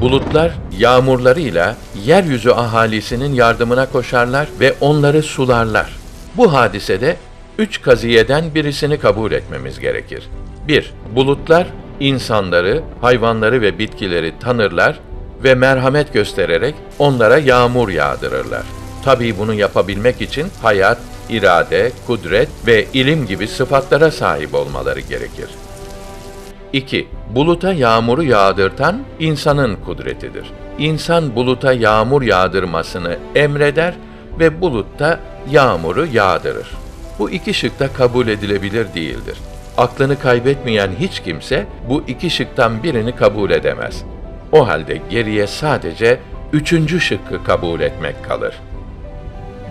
Bulutlar yağmurlarıyla yeryüzü ahalisinin yardımına koşarlar ve onları sularlar. Bu hadisede üç kaziyeden birisini kabul etmemiz gerekir. 1. Bulutlar insanları, hayvanları ve bitkileri tanırlar ve merhamet göstererek onlara yağmur yağdırırlar. Tabii bunu yapabilmek için hayat, irade, kudret ve ilim gibi sıfatlara sahip olmaları gerekir. 2. Buluta yağmuru yağdırtan insanın kudretidir. İnsan buluta yağmur yağdırmasını emreder ve bulutta yağmuru yağdırır. Bu iki şık da kabul edilebilir değildir. Aklını kaybetmeyen hiç kimse bu iki şıktan birini kabul edemez. O halde geriye sadece üçüncü şıkkı kabul etmek kalır.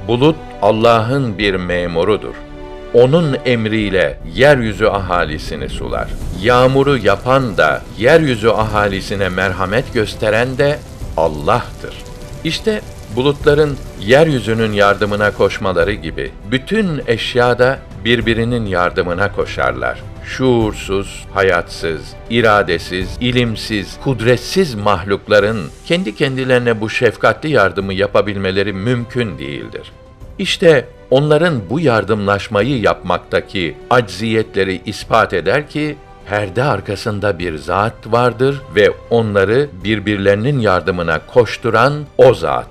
Bulut Allah'ın bir memurudur. Onun emriyle yeryüzü ahalisini sular. Yağmuru yapan da yeryüzü ahalisine merhamet gösteren de Allah'tır. İşte bulutların yeryüzünün yardımına koşmaları gibi bütün eşyada birbirinin yardımına koşarlar. Şuursuz, hayatsız, iradesiz, ilimsiz, kudretsiz mahlukların kendi kendilerine bu şefkatli yardımı yapabilmeleri mümkün değildir. İşte onların bu yardımlaşmayı yapmaktaki acziyetleri ispat eder ki perde arkasında bir zat vardır ve onları birbirlerinin yardımına koşturan o zat.